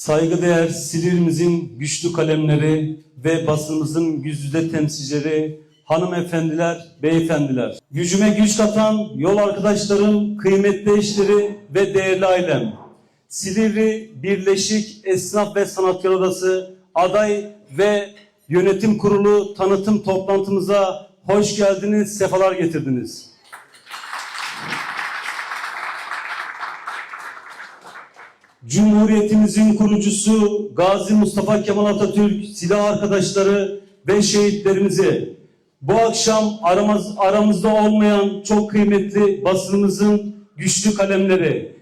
Saygıdeğer Silivrimizin güçlü kalemleri ve basınımızın yüzde temsilcileri, hanımefendiler, beyefendiler. Gücüme güç katan yol arkadaşlarım, kıymetli eşleri ve değerli ailem. Silivri Birleşik Esnaf ve Sanatkar Odası aday ve yönetim kurulu tanıtım toplantımıza hoş geldiniz, sefalar getirdiniz. Cumhuriyetimizin kurucusu Gazi Mustafa Kemal Atatürk, silah arkadaşları ve şehitlerimize bu akşam aramız, aramızda olmayan çok kıymetli basınımızın güçlü kalemleri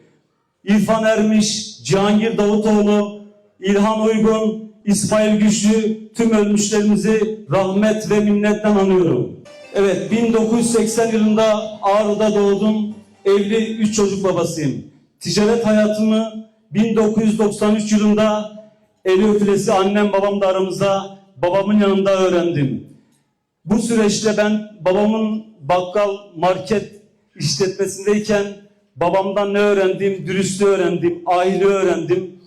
İrfan Ermiş, Cihangir Davutoğlu, İlhan Uygun, İsmail Güçlü tüm ölmüşlerimizi rahmet ve minnetten anıyorum. Evet 1980 yılında Ağrı'da doğdum. Evli üç çocuk babasıyım. Ticaret hayatımı 1993 yılında eli öpülesi annem babam da aramızda babamın yanında öğrendim. Bu süreçte ben babamın bakkal market işletmesindeyken babamdan ne öğrendim? Dürüstlüğü öğrendim, aile öğrendim.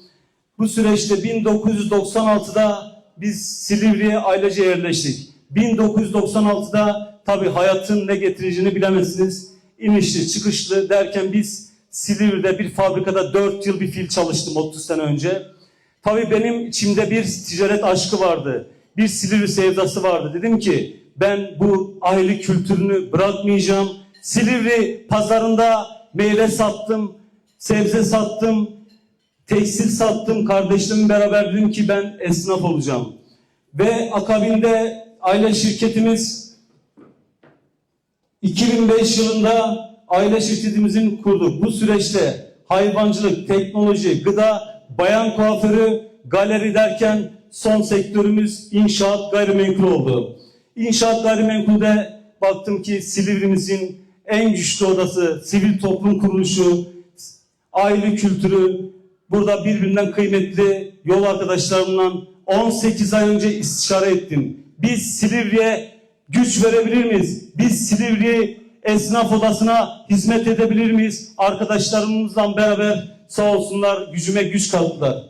Bu süreçte 1996'da biz Silivri'ye ailece yerleştik. 1996'da tabii hayatın ne getireceğini bilemezsiniz. İnişli çıkışlı derken biz Silivri'de bir fabrikada 4 yıl bir fil çalıştım 30 sene önce. Tabii benim içimde bir ticaret aşkı vardı. Bir Silivri sevdası vardı. Dedim ki ben bu aile kültürünü bırakmayacağım. Silivri pazarında meyve sattım, sebze sattım, tekstil sattım. Kardeşlerimle beraber dedim ki ben esnaf olacağım. Ve akabinde aile şirketimiz 2005 yılında aile şirketimizin kurduk. Bu süreçte hayvancılık, teknoloji, gıda, bayan kuaförü, galeri derken son sektörümüz inşaat gayrimenkul oldu. İnşaat gayrimenkulde baktım ki Silivrimizin en güçlü odası, sivil toplum kuruluşu, aile kültürü, burada birbirinden kıymetli yol arkadaşlarımla 18 ay önce istişare ettim. Biz Silivri'ye güç verebilir miyiz? Biz Silivri esnaf odasına hizmet edebilir miyiz? Arkadaşlarımızla beraber sağ olsunlar gücüme güç kattılar.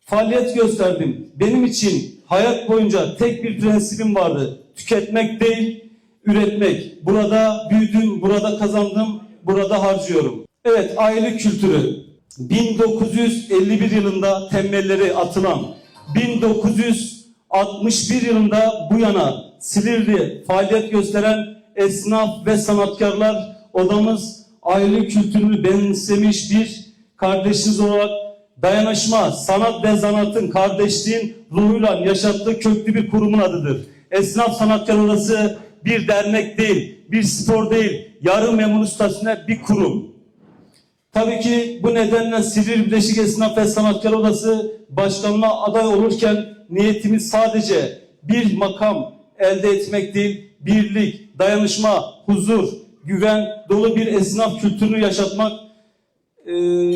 Faaliyet gösterdim. Benim için hayat boyunca tek bir prensibim vardı. Tüketmek değil, üretmek. Burada büyüdüm, burada kazandım, burada harcıyorum. Evet, aile kültürü. 1951 yılında temelleri atılan, 1961 yılında bu yana Silivri faaliyet gösteren esnaf ve sanatkarlar odamız aile kültürünü benimsemiş bir kardeşiniz olarak dayanışma, sanat ve sanatın kardeşliğin ruhuyla yaşattığı köklü bir kurumun adıdır. Esnaf Sanatkar Odası bir dernek değil, bir spor değil, yarı memur statüsünde bir kurum. Tabii ki bu nedenle Silivri Birleşik Esnaf ve Sanatkar Odası başkanına aday olurken niyetimiz sadece bir makam elde etmek değil, birlik, dayanışma, huzur, güven dolu bir esnaf kültürünü yaşatmak e,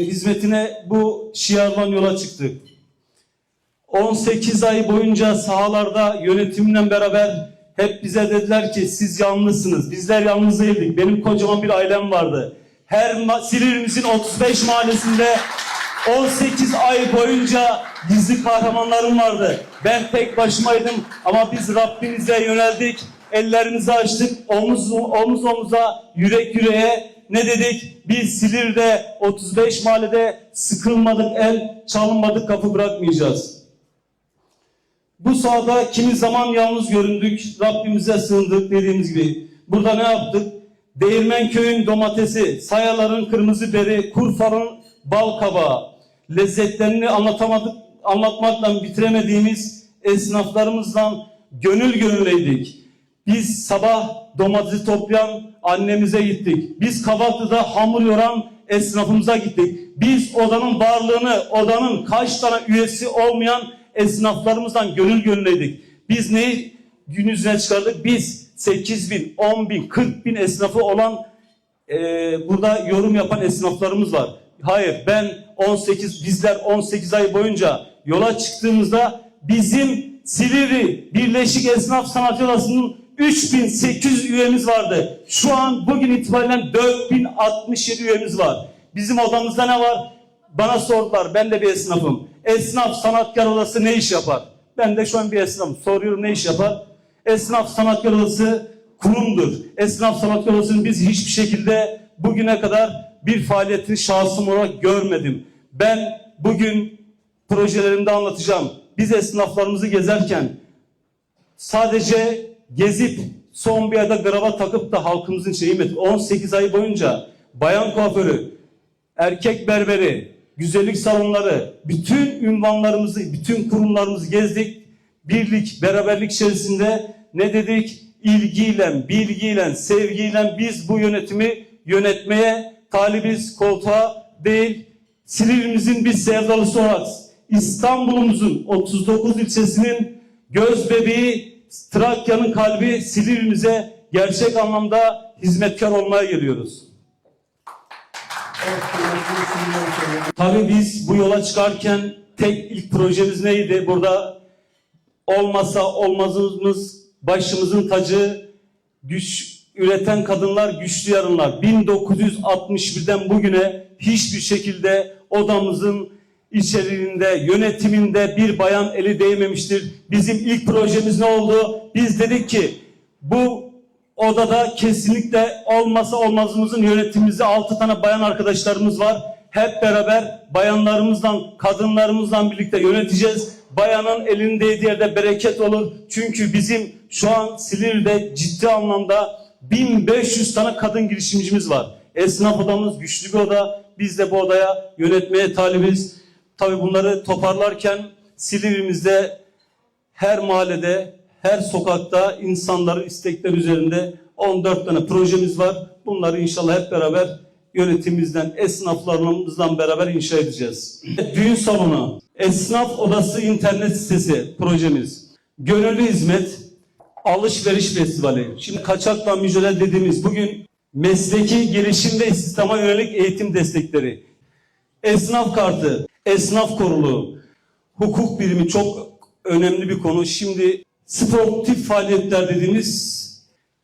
hizmetine bu şiarla yola çıktık. 18 ay boyunca sahalarda yönetimle beraber hep bize dediler ki siz yalnızsınız. Bizler yalnız değildik. Benim kocaman bir ailem vardı. Her Silivrimizin 35 mahallesinde 18 ay boyunca gizli kahramanlarım vardı. Ben tek başımaydım ama biz Rabbimize yöneldik. Ellerimizi açtık. Omuz, omuz omuza, yürek yüreğe ne dedik? Biz Silivri'de 35 mahallede sıkılmadık el, çalınmadık kapı bırakmayacağız. Bu sahada kimi zaman yalnız göründük, Rabbimize sığındık dediğimiz gibi. Burada ne yaptık? Değirmenköy'ün domatesi, Sayaların kırmızı biberi, Kurfar'ın bal kabağı, lezzetlerini anlatamadık, anlatmakla bitiremediğimiz esnaflarımızla gönül gönülleydik. Biz sabah domatesi toplayan annemize gittik. Biz Kavaklı'da hamur yoran esnafımıza gittik. Biz odanın varlığını, odanın kaç tane üyesi olmayan esnaflarımızdan gönül gönülleydik. Biz neyi gün yüzüne çıkardık? Biz 8 bin, 10 bin, 40 bin esnafı olan e, burada yorum yapan esnaflarımız var. Hayır ben 18, bizler 18 ay boyunca yola çıktığımızda bizim Silivri Birleşik Esnaf Sanat Odası'nın 3800 üyemiz vardı. Şu an bugün itibariyle 4067 üyemiz var. Bizim odamızda ne var? bana sordular. Ben de bir esnafım. Esnaf sanatkar odası ne iş yapar? Ben de şu an bir esnafım. Soruyorum ne iş yapar? Esnaf sanatkar odası kurumdur. Esnaf sanatkar odasının biz hiçbir şekilde bugüne kadar bir faaliyetini şahsım olarak görmedim. Ben bugün projelerimde anlatacağım. Biz esnaflarımızı gezerken sadece gezip son bir ayda grava takıp da halkımızın şeyi mi? 18 ay boyunca bayan kuaförü, erkek berberi, güzellik salonları, bütün ünvanlarımızı, bütün kurumlarımızı gezdik. Birlik, beraberlik içerisinde ne dedik? İlgiyle, bilgiyle, sevgiyle biz bu yönetimi yönetmeye talibiz koltuğa değil. Silivrimizin bir sevdalısı olarak İstanbul'umuzun 39 ilçesinin göz bebeği Trakya'nın kalbi Silivri'mize gerçek anlamda hizmetkar olmaya geliyoruz. Tabii biz bu yola çıkarken tek ilk projemiz neydi? Burada olmasa olmazımız başımızın tacı güç üreten kadınlar güçlü yarınlar. 1961'den bugüne hiçbir şekilde odamızın içeriğinde, yönetiminde bir bayan eli değmemiştir. Bizim ilk projemiz ne oldu? Biz dedik ki bu odada kesinlikle olmasa olmazımızın yönetimimizde altı tane bayan arkadaşlarımız var. Hep beraber bayanlarımızla, kadınlarımızla birlikte yöneteceğiz. Bayanın elinin değdiği yerde bereket olur. Çünkü bizim şu an Silivri'de ciddi anlamda 1500 tane kadın girişimcimiz var. Esnaf odamız güçlü bir oda. Biz de bu odaya yönetmeye talibiz. Tabii bunları toparlarken Silivri'mizde her mahallede, her sokakta insanların istekler üzerinde 14 tane projemiz var. Bunları inşallah hep beraber yönetimimizden, esnaflarımızdan beraber inşa edeceğiz. Düğün salonu, esnaf odası internet sitesi projemiz. Gönüllü hizmet, alışveriş festivali. Şimdi kaçakla mücadele dediğimiz bugün mesleki gelişim ve istihdama yönelik eğitim destekleri. Esnaf kartı, esnaf koruluğu, hukuk birimi çok önemli bir konu. Şimdi sportif faaliyetler dediğimiz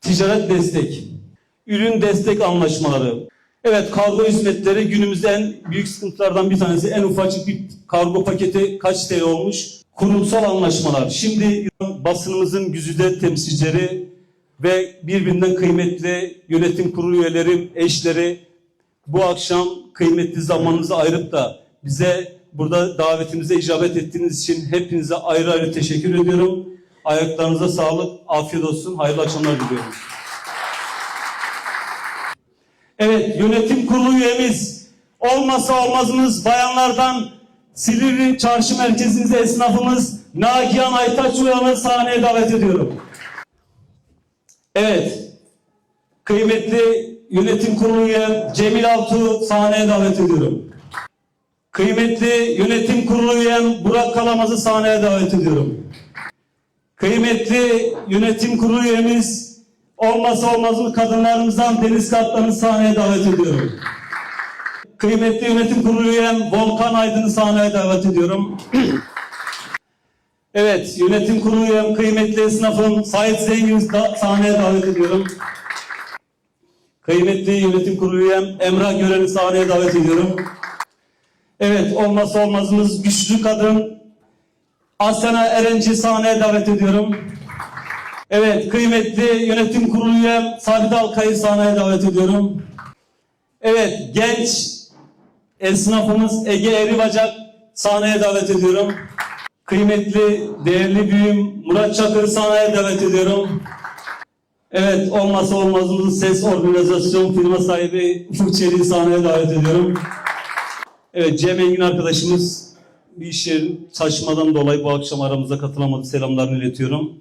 ticaret destek, ürün destek anlaşmaları. Evet kargo hizmetleri günümüzde en büyük sıkıntılardan bir tanesi. En ufacık bir kargo paketi kaç TL olmuş? Kurumsal anlaşmalar. Şimdi basınımızın güzide temsilcileri ve birbirinden kıymetli yönetim kurulu üyeleri, eşleri bu akşam kıymetli zamanınızı ayırıp da bize burada davetimize icabet ettiğiniz için hepinize ayrı ayrı teşekkür ediyorum. Ayaklarınıza sağlık, afiyet olsun, hayırlı akşamlar diliyorum. Evet, yönetim kurulu üyemiz, olmasa olmazımız bayanlardan Silivri Çarşı Merkezi'nde esnafımız Nagihan Aytaç Uyan'ı sahneye davet ediyorum. Evet, kıymetli yönetim kurulu üyem Cemil Altuğ sahneye davet ediyorum. Kıymetli yönetim kurulu üyem Burak Kalamaz'ı sahneye davet ediyorum. Kıymetli yönetim kurulu üyemiz olmasa olmazımız kadınlarımızdan Deniz Kaptan'ı sahneye davet ediyorum. Kıymetli yönetim kurulu üyem Volkan Aydın'ı sahneye davet ediyorum. evet, yönetim kurulu üyem kıymetli esnafım Sait Zengin'i sahneye davet ediyorum. Kıymetli yönetim kurulu üyem Emrah Gören'i sahneye davet ediyorum. Evet, olmazsa olmazımız güçlü kadın Asena Erenci sahneye davet ediyorum. Evet, kıymetli yönetim kurulu üyem Sabit Alkay'ı sahneye davet ediyorum. Evet, genç esnafımız Ege Eribacak sahneye davet ediyorum. Kıymetli, değerli büyüğüm Murat Çakır sahneye davet ediyorum. Evet, olmazsa olmazımız ses organizasyon firma sahibi Ufuk Çelik'i sahneye davet ediyorum. Evet, Cem Engin arkadaşımız bir iş çalışmadan dolayı bu akşam aramıza katılamadı. Selamlarını iletiyorum.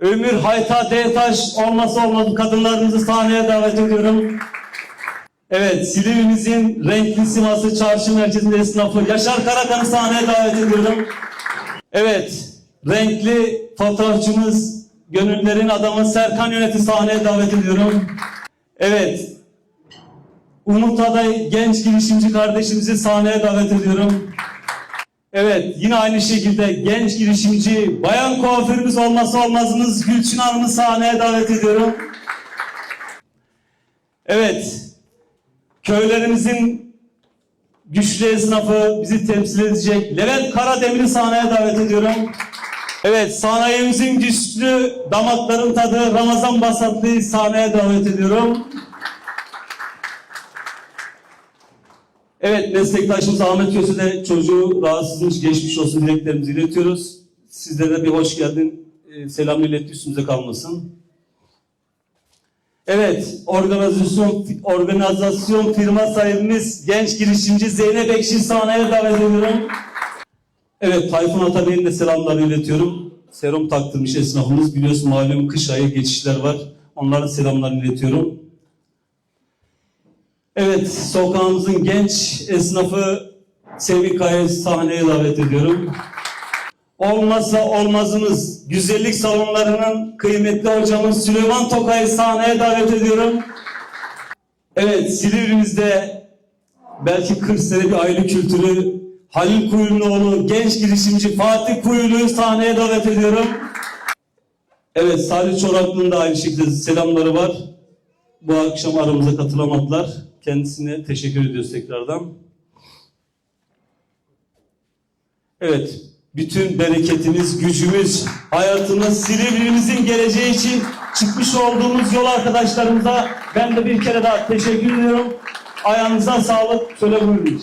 Ömür Hayta Detaş olmazsa olmaz kadınlarımızı sahneye davet ediyorum. Evet, Silivrimizin renkli siması çarşı merkezinde esnafı Yaşar Karakan'ı sahneye davet ediyorum. Evet, renkli fotoğrafçımız, gönüllerin adamı Serkan Yönet'i sahneye davet ediyorum. Evet, Umut Aday genç girişimci kardeşimizi sahneye davet ediyorum. Evet, yine aynı şekilde genç girişimci, bayan kuaförümüz olmazsa olmazımız Gülçin Hanım'ı sahneye davet ediyorum. Evet, köylerimizin güçlü esnafı bizi temsil edecek Levent Karademir'i sahneye davet ediyorum. Evet, sanayimizin güçlü damakların tadı Ramazan Basatlı'yı sahneye davet ediyorum. Evet, meslektaşımız Ahmet Köse de çocuğu rahatsızmış, geçmiş olsun dileklerimizi iletiyoruz. Sizlere de bir hoş geldin, e, selam iletti üstümüze kalmasın. Evet, organizasyon organizasyon firma sahibimiz genç girişimci Zeynep Ekşi sahneye davet ediyorum. Evet, Tayfun Atabey'in de selamlarını iletiyorum. Serum taktırmış esnafımız. Biliyorsun malum kış ayı geçişler var. Onların selamlarını iletiyorum. Evet, sokağımızın genç esnafı Sevgi Kaya'yı sahneye davet ediyorum. Olmazsa olmazımız güzellik salonlarının kıymetli hocamız Süleyman Tokay'ı sahneye davet ediyorum. Evet, Silivrimizde belki 40 sene bir aile kültürü Halil Kuyumluoğlu, genç girişimci Fatih Kuyulu'yu sahneye davet ediyorum. Evet, Salih Çoraklı'nın da aynı şekilde selamları var. Bu akşam aramıza katılamadılar. Kendisine teşekkür ediyoruz tekrardan. Evet, bütün bereketimiz, gücümüz, hayatımız, Silivri'mizin geleceği için çıkmış olduğumuz yol arkadaşlarımıza ben de bir kere daha teşekkür ediyorum. Ayağınıza sağlık. Şöyle buyurun.